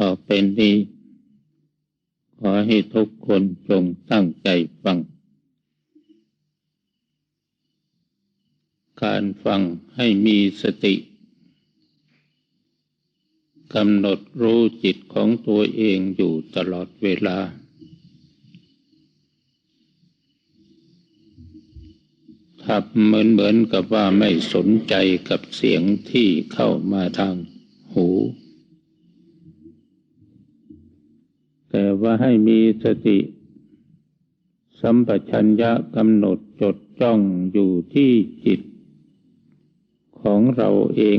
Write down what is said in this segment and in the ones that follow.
ต่อไปนี้ ขอให้ทุกคนจงตั้งใจฟัง การฟังให้มีสติกำหนดรู้จิตของตัวเองอยู่ตลอดเวลา ทับเหมือนเหมือนกับว่าไม่สนใจกับเสียงที่เข้ามาทางหู แต่ว่าให้มีสติ สัมปชัญญะกำหนดจดจ้องอยู่ที่จิต ของเราเอง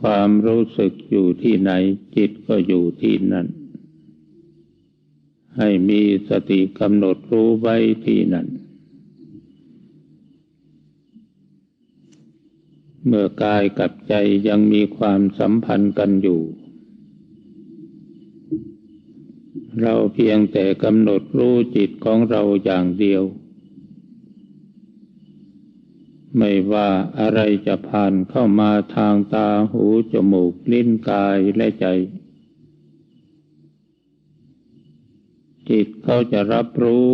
ความรู้สึกอยู่ที่ไหนจิตก็อยู่ที่นั่น ให้มีสติกำหนดรู้ไว้ที่นั่น เมื่อกายกับใจยังมีความสัมพันธ์กันอยู่ เราเพียงแต่กำหนดรู้จิตของเราอย่างเดียว ไม่ว่าอะไรจะผ่านเข้ามาทางตาหูจมูกลิ้นกายและใจ จิตเขาจะรับรู้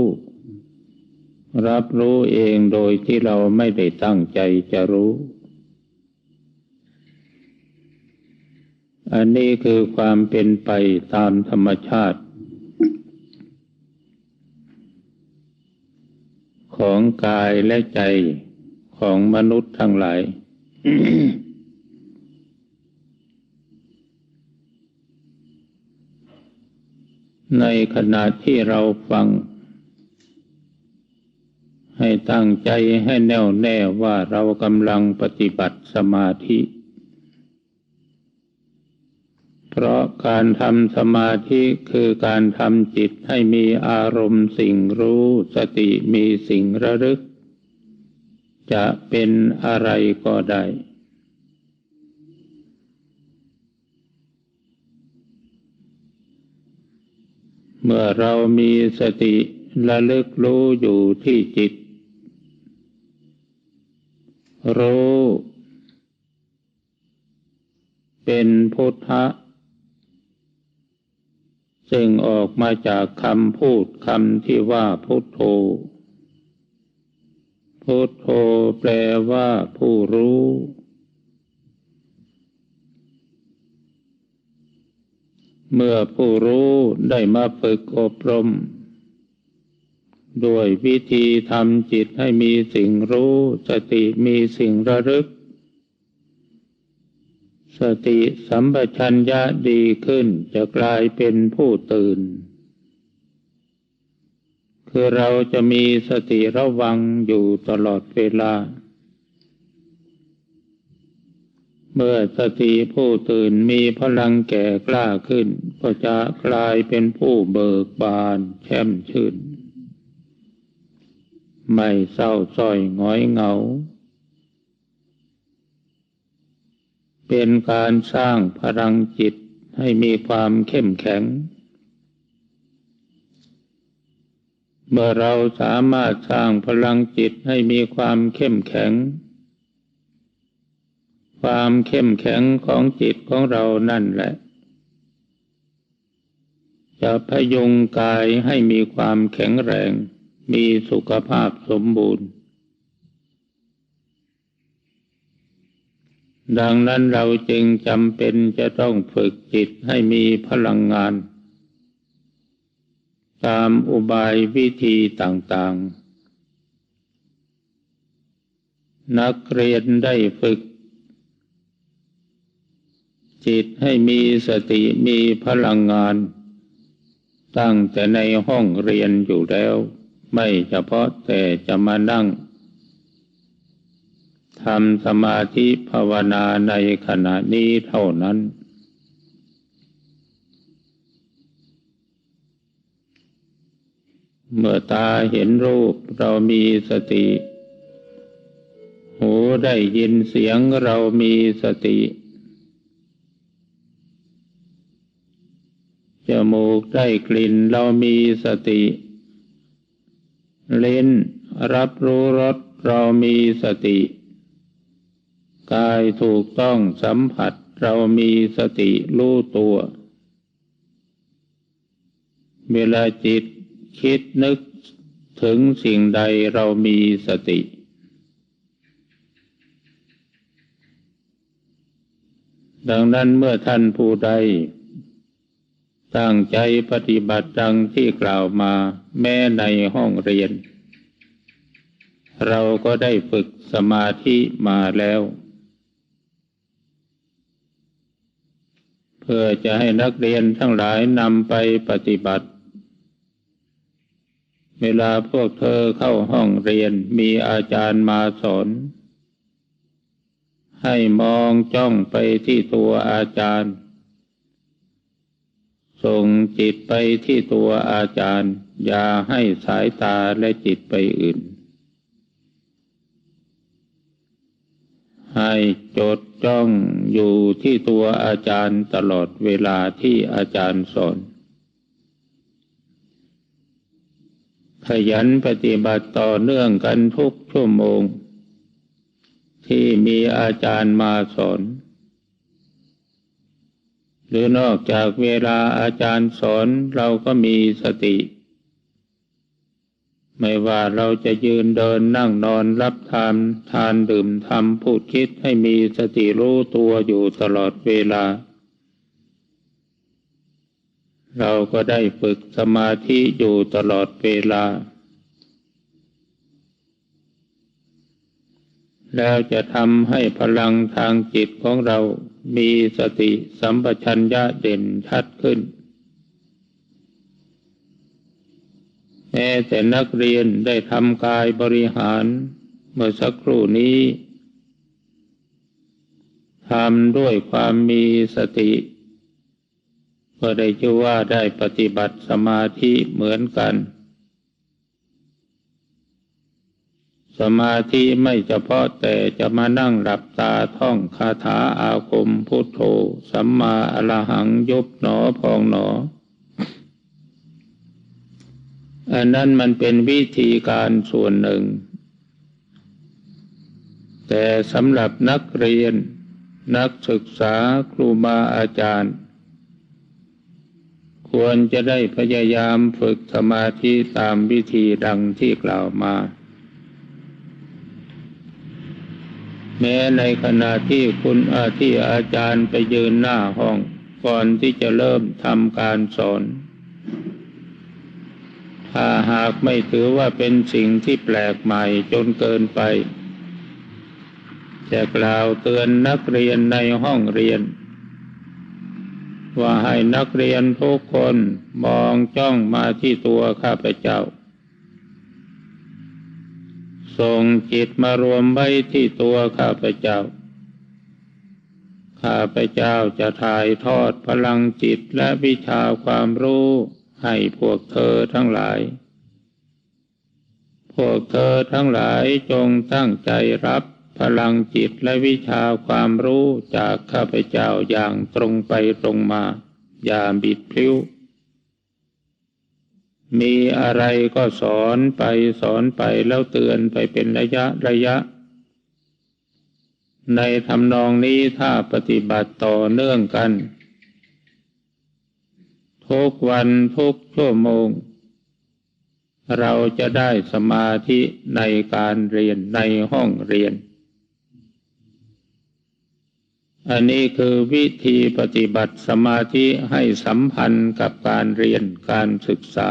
รับรู้เองโดยที่เราไม่ได้ตั้งใจจะรู้อันนี้คือความเป็นไปตามธรรมชาติ ของกายและใจของมนุษย์ทั้งหลาย ในขณะที่เราฟัง ให้ตั้งใจให้แน่วแน่ว่าเรากำลังปฏิบัติสมาธิ เพราะการทำสมาธิคือการทำจิตให้มีอารมณ์สิ่งรู้สติมีสิ่งระลึก จะเป็นอะไรก็ได้เมื่อเรามีสติระลึกรู้อยู่ที่จิต รู้ เป็นพุทธะ ซึ่งออกมาจากคำพูดคำที่ว่าพุทโธ พุทโธแปลว่าผู้รู้ เมื่อผู้รู้ได้มาฝึกอบรม ด้วยวิธีทำจิตให้มีสิ่งรู้สติมีสิ่งระลึก สติสัมปชัญญะดีขึ้นจะกลายเป็นผู้ตื่น คือเราจะมีสติระวังอยู่ตลอดเวลา เมื่อสติผู้ตื่นมีพลังแก่กล้าขึ้น ก็จะกลายเป็นผู้เบิกบานแช่มชื่น ไม่เศร้าส้อยง้อยเหงา เป็นการสร้างพลังจิตให้มีความเข้มแข็ง เมื่อเราสามารถสร้างพลังจิตให้มีความเข้มแข็ง ความเข้มแข็งของจิตของเรานั่นแหละ จะพยุงกายให้มีความแข็งแรง มีสุขภาพสมบูรณ์ ดังนั้นเราจึงจำเป็นจะต้องฝึกจิตให้มีพลังงาน ตามอุบายวิธีต่างๆ นักเรียนได้ฝึก จิตให้มีสติมีพลังงาน ตั้งแต่ในห้องเรียนอยู่แล้ว ไม่เฉพาะแต่จะมานั่ง ทำสมาธิภาวนาในขณะนี้เท่านั้น เมื่อตาเห็นรูปเรามีสติ หูได้ยินเสียงเรามีสติจมูกได้กลิ่นเรามีสติลิ้นรับรู้รสเรามีสติ กายถูกต้องสัมผัสเรามีสติรู้ตัว เวลาจิตคิดนึกถึงสิ่งใดเรามีสติ ดังนั้นเมื่อท่านผู้ใดตั้งใจปฏิบัติดังที่กล่าวมาแม้ในห้องเรียน เราก็ได้ฝึกสมาธิมาแล้ว เพื่อจะให้นักเรียนทั้งหลายนำไปปฏิบัติ เวลาพวกเธอเข้าห้องเรียนมีอาจารย์มาสอน ให้มองจ้องไปที่ตัวอาจารย์ ส่งจิตไปที่ตัวอาจารย์ อย่าให้สายตาและจิตไปอื่น ให้จดจ้องอยู่ที่ตัวอาจารย์ตลอดเวลาที่อาจารย์สอน ขยันปฏิบัติต่อเนื่องกันทุกชั่วโมง ที่มีอาจารย์มาสอน หรือนอกจากเวลาอาจารย์สอนเราก็มีสติ ไม่ว่าเราจะยืนเดินนั่งนอนรับทานทานดื่มทำพูดคิดให้มีสติรู้ตัวอยู่ตลอดเวลา เราก็ได้ฝึกสมาธิอยู่ตลอดเวลา แล้วจะทำให้พลังทางจิตของเรามีสติสัมปชัญญะเด่นชัดขึ้น แม้แต่นักเรียนได้ทำกายบริหาร เมื่อสักครู่นี้ทำด้วยความมีสติก็ได้ชื่อว่าได้ปฏิบัติสมาธิเหมือนกัน สมาธิไม่เฉพาะแต่จะมานั่งหลับตาท่องคาถาอาคมพุทโธสัมมาอรหังยุบหนอพองหนอ อันนั้นมันเป็นวิธีการส่วนหนึ่ง แต่สำหรับนักเรียน นักศึกษาครูบาอาจารย์ ควรจะได้พยายามฝึกสมาธิตามวิธีดังที่กล่าวมา แม้ในขณะที่คุณอาที่อาจารย์ไปยืนหน้าห้อง ก่อนที่จะเริ่มทำการสอน ถ้าหากไม่ถือว่าเป็นสิ่งที่แปลกใหม่จนเกินไป จะกล่าวเตือนนักเรียนในห้องเรียน ว่าให้นักเรียนทุกคนมองจ้องมาที่ตัวข้าพเจ้า ส่งจิตมารวมไว้ที่ตัวข้าพเจ้าข้าพเจ้าจะถ่ายทอดพลังจิตและวิชาความรู้ ให้พวกเธอทั้งหลาย พวกเธอทั้งหลายจงตั้งใจรับพลังจิตและวิชาความรู้จากข้าพเจ้าอย่างตรงไปตรงมา อย่าบิดพลิ้ว มีอะไรก็สอนไปสอนไปแล้วเตือนไปเป็นระยะระยะ ในทำนองนี้ถ้าปฏิบัติต่อเนื่องกัน ทุกวันทุกชั่วโมง เราจะได้สมาธิในการเรียนในห้องเรียน อันนี้คือวิธีปฏิบัติสมาธิให้สัมพันธ์กับการเรียนการศึกษา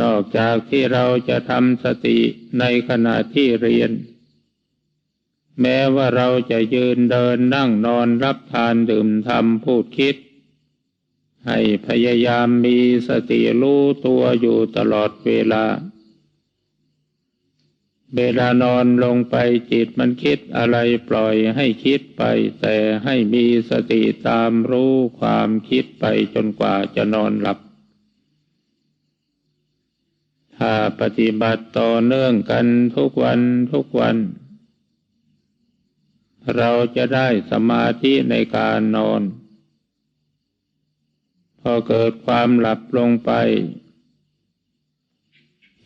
นอกจากที่เราจะทำสติในขณะที่เรียน แม้ว่าเราจะยืนเดินนั่งนอนรับทานดื่มทำพูดคิด ให้พยายามมีสติรู้ตัวอยู่ตลอดเวลา เวลานอนลงไปจิตมันคิดอะไรปล่อยให้คิดไป แต่ให้มีสติตามรู้ความคิดไปจนกว่าจะนอนหลับถ้าปฏิบัติต่อเนื่องกันทุกวันทุกวัน เราจะได้สมาธิในการนอน พอเกิดความหลับลงไป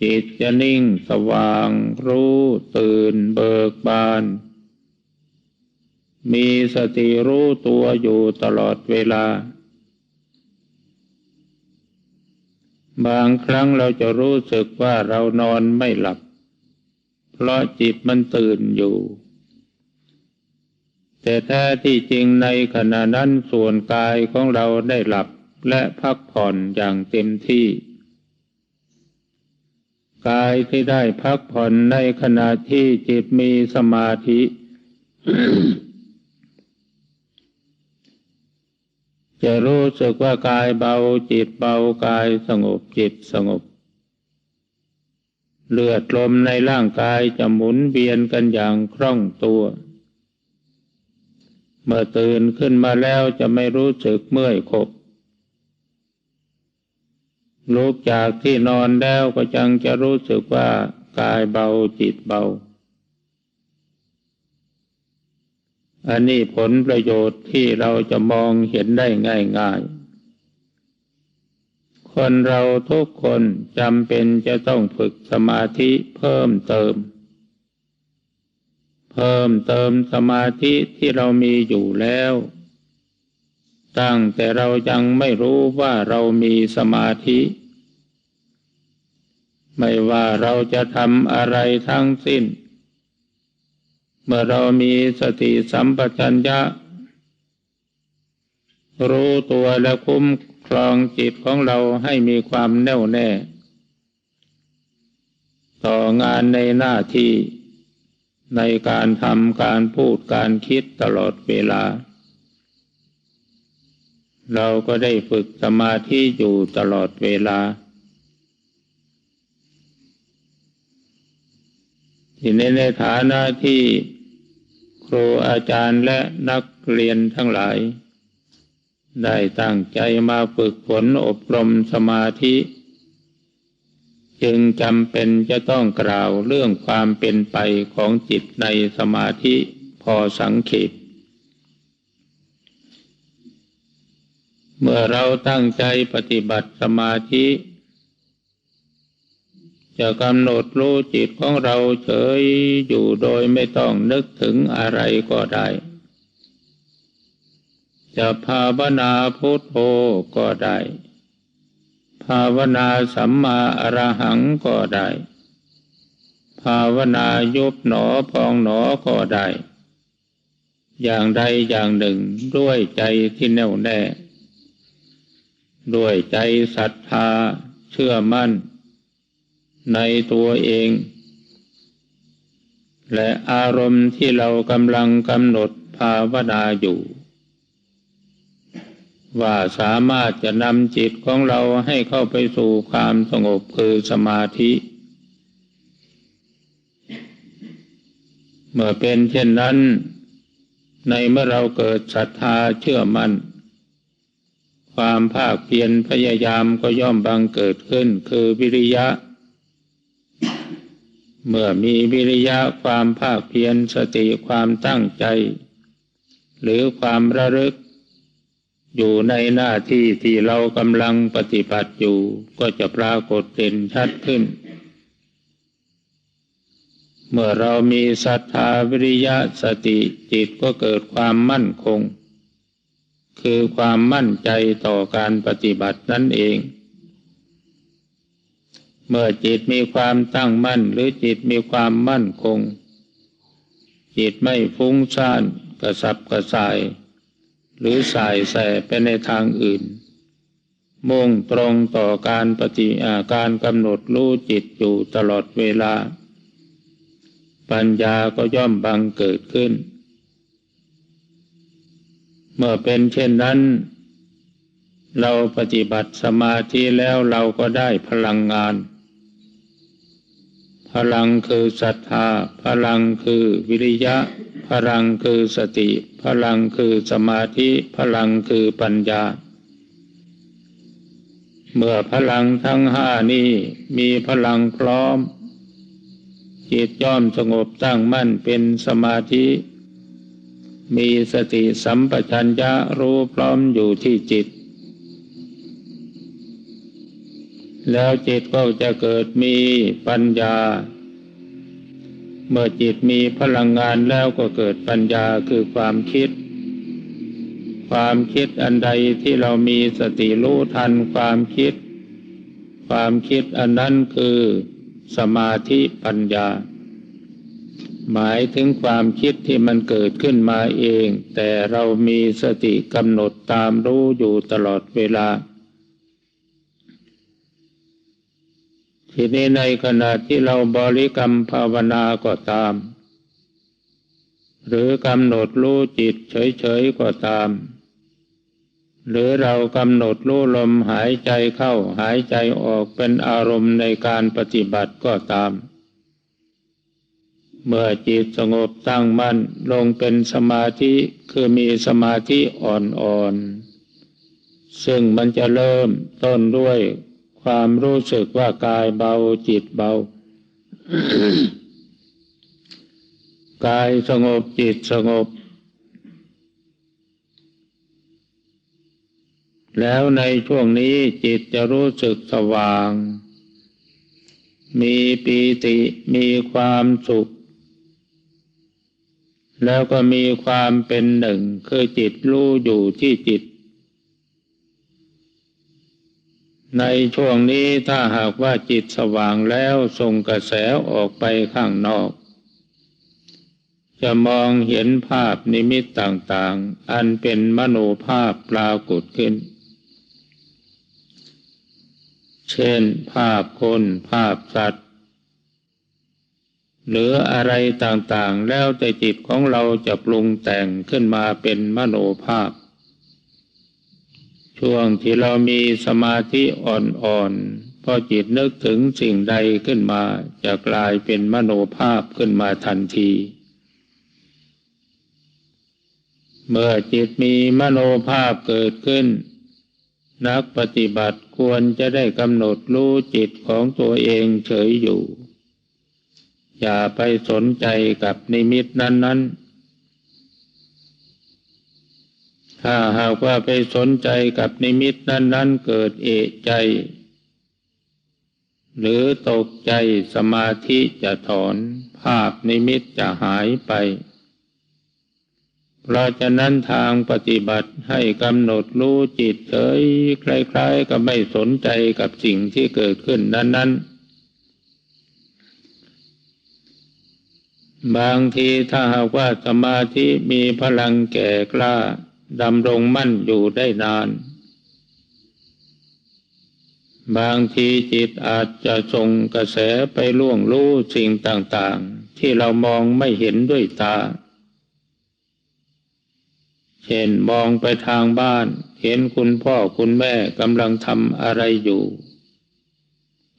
จิตจะนิ่งสว่างรู้ตื่นเบิกบาน มีสติรู้ตัวอยู่ตลอดเวลา บางครั้งเราจะรู้สึกว่าเรานอนไม่หลับ เพราะจิตมันตื่นอยู่ แต่แท้ที่จริงในขณะนั้นส่วนกายของเราได้หลับและพักผ่อนอย่างเต็มที่ กายที่ได้พักผ่อนในขณะที่จิตมีสมาธิ จะรู้สึกว่ากายเบาจิตเบากายสงบจิตสงบเลือดลมในร่างกายจะหมุนเวียนกันอย่างคล่องตัว เมื่อตื่นขึ้นมาแล้วจะไม่รู้สึกเมื่อยขบลุกจากที่นอนแล้วก็จังจะรู้สึกว่ากายเบาจิตเบา อันนี้ผลประโยชน์ที่เราจะมองเห็นได้ง่ายๆ คนเราทุกคนจำเป็นจะต้องฝึกสมาธิเพิ่มเติม เพิ่มเติมสมาธิที่เรามีอยู่แล้ว ตั้งแต่เรายังไม่รู้ว่าเรามีสมาธิ ไม่ว่าเราจะทำอะไรทั้งสิ้น เมื่อเรามีสติสัมปชัญญะ รู้ตัวและคุ้มครองจิตของเราให้มีความแน่วแน่ ต่องานในหน้าที่ ในการทำการพูดการคิดตลอดเวลา เราก็ได้ฝึกสมาธิอยู่ตลอดเวลา ที่ในในฐานะที่ครูอาจารย์และนักเรียนทั้งหลาย ได้ตั้งใจมาฝึกฝนอบรมสมาธิ จึงจำเป็นจะต้องกล่าวเรื่องความเป็นไปของจิตในสมาธิพอสังเขปเมื่อเราตั้งใจปฏิบัติสมาธิ จะกำหนดรู้จิตของเราเฉยอยู่โดยไม่ต้องนึกถึงอะไรก็ได้ จะภาวนาพุทโธก็ได้ ภาวนาสัมมาอรหังก็ได้ ภาวนายุบหนอพองหนอก็ได้ อย่างใดอย่างหนึ่งด้วยใจที่แน่วแน่ ด้วยใจศรัทธาเชื่อมั่น ในตัวเอง และอารมณ์ที่เรากำลังกำหนดภาวนาอยู่ ว่าสามารถจะนำจิตของเราให้เข้าไปสู่ความสงบคือสมาธิ เมื่อเป็นเช่นนั้น ในเมื่อเราเกิดศรัทธาเชื่อมัน่น ความภาคเพียรพยายามก็ย่อมบังเกิดขึ้นคือวิริยะ เมื่อมีวิริยะความภาคเพียรสติความตั้งใจ หรือความระลึก อยู่ในหน้าที่ที่เรากำลังปฏิบัติอยู่ ก็จะปรากฏเด่นชัดขึ้น เมื่อเรามีศรัทธาวิริยะสติจิตก็เกิดความมั่นคง คือความมั่นใจต่อการปฏิบัตินั่นเอง เมื่อจิตมีความตั้งมั่นหรือจิตมีความมั่นคง จิตไม่ฟุ้งซ่านกระสับกระส่าย หรือสายแสไปในทางอื่น มุ่งตรงต่อการปฏิอาการกำหนดรู้จิตอยู่ตลอดเวลา ปัญญาก็ย่อมบังเกิดขึ้น เมื่อเป็นเช่นนั้น เราปฏิบัติสมาธิแล้วเราก็ได้พลังงาน ลังคือศรัทธา พลังคือวิริยะ พลังคือสติ พลังคือสมาธิ พลังคือปัญญา เมื่อพลังทั้งห้านี้มีพลังพร้อม จิตย่อมสงบตั้งมั่นเป็นสมาธิ มีสติสัมปชัญญะรู้พร้อมอยู่ที่จิต แล้วจิตก็จะเกิดมีปัญญา เมื่อจิตมีพลังงานแล้วก็เกิดปัญญาคือความคิด ความคิดอันใดที่เรามีสติรู้ทันความคิด ความคิดอันนั้นคือสมาธิปัญญา หมายถึงความคิดที่มันเกิดขึ้นมาเอง แต่เรามีสติกำหนดตามรู้อยู่ตลอดเวลา ทีนี้ในขณะที่เราบริกรรมภาวนาก็ตาม หรือกำหนดรู้จิตเฉยๆก็ตาม หรือเรากำหนดรู้ลมหายใจเข้าหายใจออกเป็นอารมณ์ในการปฏิบัติก็ตาม เมื่อจิตสงบตั้งมั่นลงเป็นสมาธิคือมีสมาธิอ่อนๆ ซึ่งมันจะเริ่มต้นด้วย ความรู้สึกว่ากายเบาจิตเบา กายสงบจิตสงบ แล้วในช่วงนี้จิตจะรู้สึกสว่าง มีปีติมีความสุข แล้วก็มีความเป็นหนึ่งคือจิตรู้อยู่ที่จิต ในช่วงนี้ถ้าหากว่าจิตสว่างแล้วส่งกระแสออกไปข้างนอก จะมองเห็นภาพนิมิตต่างๆ อันเป็นมโนภาพปรากฏขึ้น เช่นภาพคนภาพสัตว์ หรืออะไรต่างๆ แล้วแต่จิตของเราจะปรุงแต่งขึ้นมาเป็นมโนภาพ ช่วงที่เรามีสมาธิอ่อนๆพอจิตนึกถึงสิ่งใดขึ้นมาจะกลายเป็นมโนภาพขึ้นมาทันที เมื่อจิตมีมโนภาพเกิดขึ้น นักปฏิบัติควรจะได้กำหนดรู้จิตของตัวเองเฉยอยู่ อย่าไปสนใจกับนิมิตนั้นๆ ถ้าหากว่าไปสนใจกับนิมิตนั้น ๆ เกิดเอะใจ หรือตกใจสมาธิจะถอน ภาพนิมิตจะหายไป เพราะฉะนั้นทางปฏิบัติให้กำหนดรู้จิตเฉยคล้ายๆ กับไม่สนใจกับสิ่งที่เกิดขึ้นนั้น ๆบางทีถ้าหากว่าสมาธิมีพลังแก่กล้า ดำรงมั่นอยู่ได้นาน บางทีจิตอาจจะส่งกระแสไปล่วงรู้สิ่งต่างๆ ที่เรามองไม่เห็นด้วยตา เช่นมองไปทางบ้าน เห็นคุณพ่อคุณแม่กำลังทำอะไรอยู่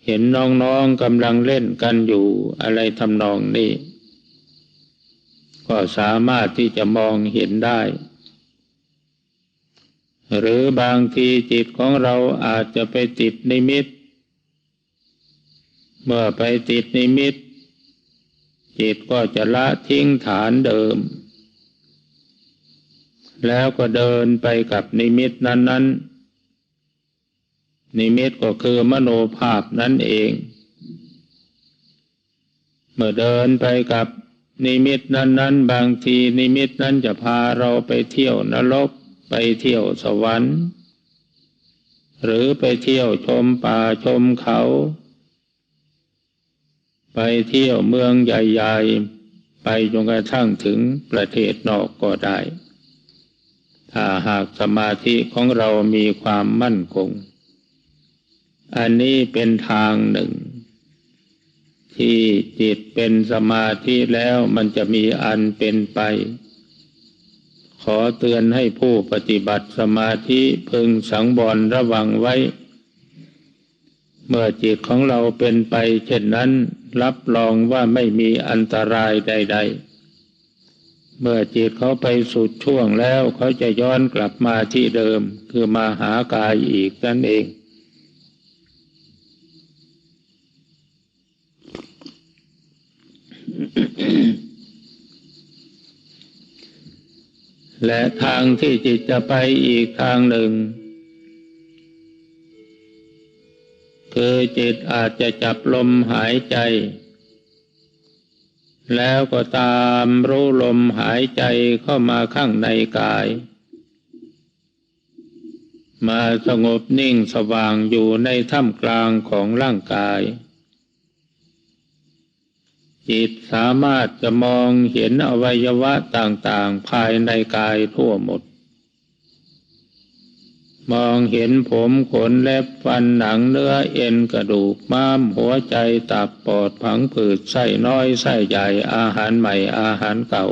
เห็นน้องๆกำลังเล่นกันอยู่อะไรทำนองนี้ ก็สามารถที่จะมองเห็นได้ หรือบางทีจิตของเราอาจจะไปติดนิมิต เมื่อไปติดนิมิต จิตก็จะละทิ้งฐานเดิม แล้วก็เดินไปกับนิมิตนั้น ๆ นิมิตก็คือมโนภาพนั่นเอง เมื่อเดินไปกับนิมิตนั้น ๆ บางทีนิมิตนั้นจะพาเราไปเที่ยวนรก ไปเที่ยวสวรรค์ หรือไปเที่ยวชมป่าชมเขา ไปเที่ยวเมืองใหญ่ๆ ไปจนกระทั่งถึงประเทศนอกก็ได้ ถ้าหากสมาธิของเรามีความมั่นคง อันนี้เป็นทางหนึ่งที่จิตเป็นสมาธิแล้วมันจะมีอันเป็นไป อเตือนให้ผู้ปฏิบัติสมาธิพึงสังบรระวังไว้ เมื่อจิตของเราเป็นไปเช่นนั้น รับรองว่าไม่มีอันตรายใด ๆ เมื่อจิตเขาไปสุดช่วงแล้วเขาจะย้อนกลับมาที่เดิม คือมาหากายอีกนั่นเอง และทางที่จิตจะไปอีกทางหนึ่ง คือจิตอาจจะจับลมหายใจ แล้วก็ตามรู้ลมหายใจเข้ามาข้างในกาย มาสงบนิ่งสว่างอยู่ในท่ามกลางของร่างกาย จิตสามารถจะมองเห็นอวัยวะต่างๆ ภายในกายทั่วหมด มองเห็นผมขนเล็บฟันหนังเนื้อเอ็นกระดูกม้ามหัวใจตับปอดผังผืดไส้น้อยไส้ใหญ่อาหารใหม่อาหารเก่า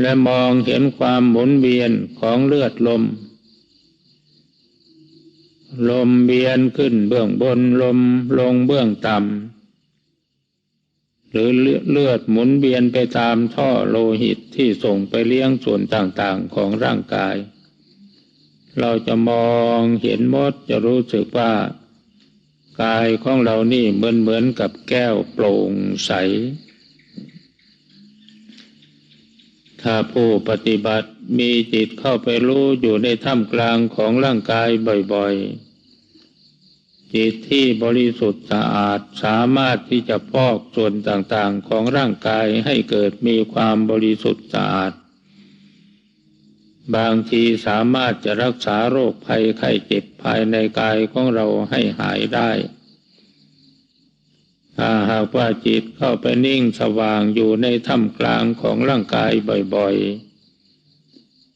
และมองเห็นความหมุนเวียนของเลือดลมลมเวียนขึ้นเบื้องบนลมลงเบื้องต่ำ หรือเลือดหมุนเวียนไปตามท่อโลหิตที่ส่งไปเลี้ยงส่วนต่างๆของร่างกาย เราจะมองเห็นมดจะรู้สึกว่ากายของเรานี่เหมือนเหมือนกับแก้วโปร่งใส ถ้าผู้ปฏิบัติมีจิตเข้าไปรู้อยู่ในท่ามกลางของร่างกายบ่อยๆ จิตที่บริสุทธิ์สะอาดสามารถที่จะพอกส่วนต่างๆของร่างกายให้เกิดมีความบริสุทธิ์สะอาด บางทีสามารถจะรักษาโรคภัยไข้เจ็บภายในกายของเราให้หายได้ถ้าหากว่าจิตเข้าไปนิ่งสว่างอยู่ในถ้ำกลางของร่างกายบ่อย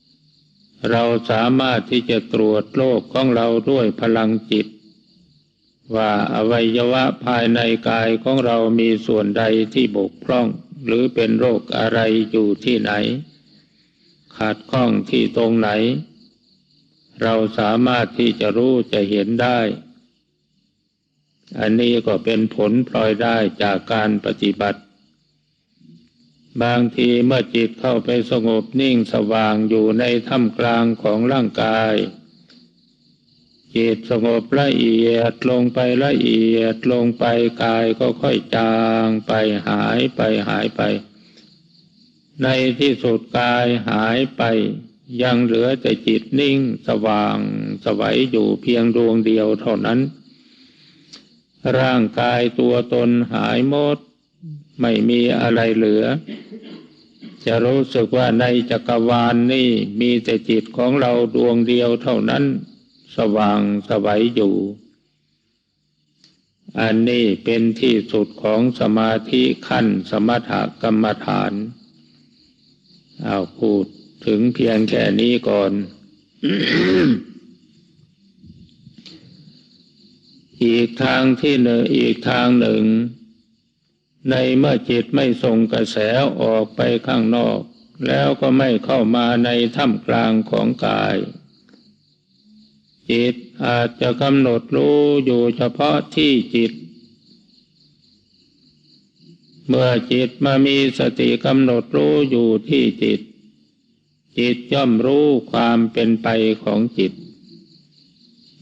ๆ เราสามารถที่จะตรวจโรคของเราด้วยพลังจิต ว่าอวัยวะภายในกายของเรามีส่วนใดที่บกพร่อง หรือเป็นโรคอะไรอยู่ที่ไหน ขาดข้องที่ตรงไหน เราสามารถที่จะรู้จะเห็นได้ อันนี้ก็เป็นผลพลอยได้จากการปฏิบัติ บางทีเมื่อจิตเข้าไปสงบนิ่งสว่างอยู่ในท่ามกลางของร่างกาย จิตสงบละเอียดลงไปละเอียดลงไปกายก็ค่อยจางไปหายไปหายไป ในที่สุดกายหายไป ยังเหลือแต่จิตนิ่งสว่างสวัยอยู่เพียงดวงเดียวเท่านั้น ร่างกายตัวตนหายหมด ไม่มีอะไรเหลือ จะรู้สึกว่าในจักรวาลนนี่มีแต่จิตของเราดวงเดียวเท่านั้น สว่างสวัยอยู่ อันนี้เป็นที่สุดของสมาธิขั้นสมถกรรมฐาน เอาพูดถึงเพียงแค่นี้ก่อนอีกทางที่หนึ่งอีกทางหนึ่ง ในเมื่อจิตไม่ส่งกระแสออกไปข้างนอก แล้วก็ไม่เข้ามาในถ้ำกลางของกาย จิตอาจจะกำหนดรู้อยู่เฉพาะที่จิต เมื่อจิตมามีสติกำหนดรู้อยู่ที่จิต จิตย่อมรู้ความเป็นไปของจิต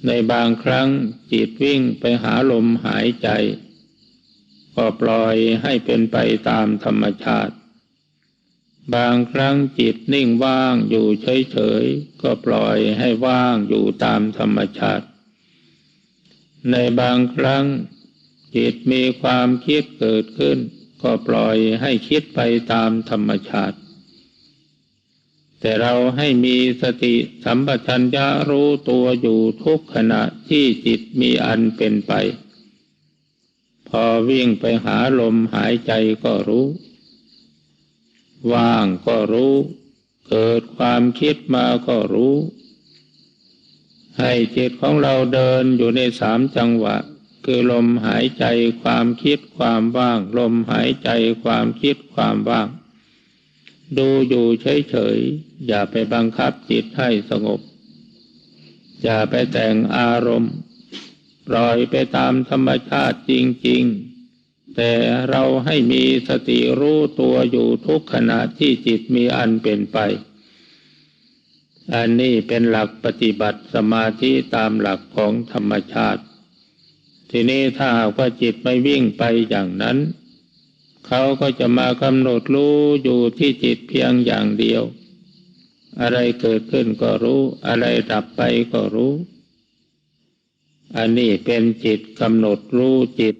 ในบางครั้งจิตวิ่งไปหาลมหายใจ ก็ปล่อยให้เป็นไปตามธรรมชาติ บางครั้งจิตนิ่งว่างอยู่เฉยๆ ก็ปล่อยให้ว่างอยู่ตามธรรมชาติ ในบางครั้งจิตมีความคิดเกิดขึ้น ก็ปล่อยให้คิดไปตามธรรมชาติ แต่เราให้มีสติสัมปชัญญะรู้ตัวอยู่ทุกขณะที่จิตมีอันเป็นไป พอวิ่งไปหาลมหายใจก็รู้ ว่างก็รู้ เกิดความคิดมาก็รู้ ให้จิตของเราเดินอยู่ในสามจังหวะ คือลมหายใจความคิดความว่าง ลมหายใจความคิดความว่าง ดูอยู่เฉยๆ อย่าไปบังคับจิตให้สงบ อย่าไปแต่งอารมณ์ปล่อยไปตามธรรมชาติจริง ๆ แต่เราให้มีสติรู้ตัวอยู่ทุกขณะที่จิตมีอันเป็นไป อันนี้เป็นหลักปฏิบัติสมาธิตามหลักของธรรมชาติ ทีนี้ถ้าหากว่าจิตไม่วิ่งไปอย่างนั้น เขาก็จะมากำหนดรู้อยู่ที่จิตเพียงอย่างเดียว อะไรเกิดขึ้นก็รู้ อะไรดับไปก็รู้ อันนี้เป็นจิตกำหนดรู้จิต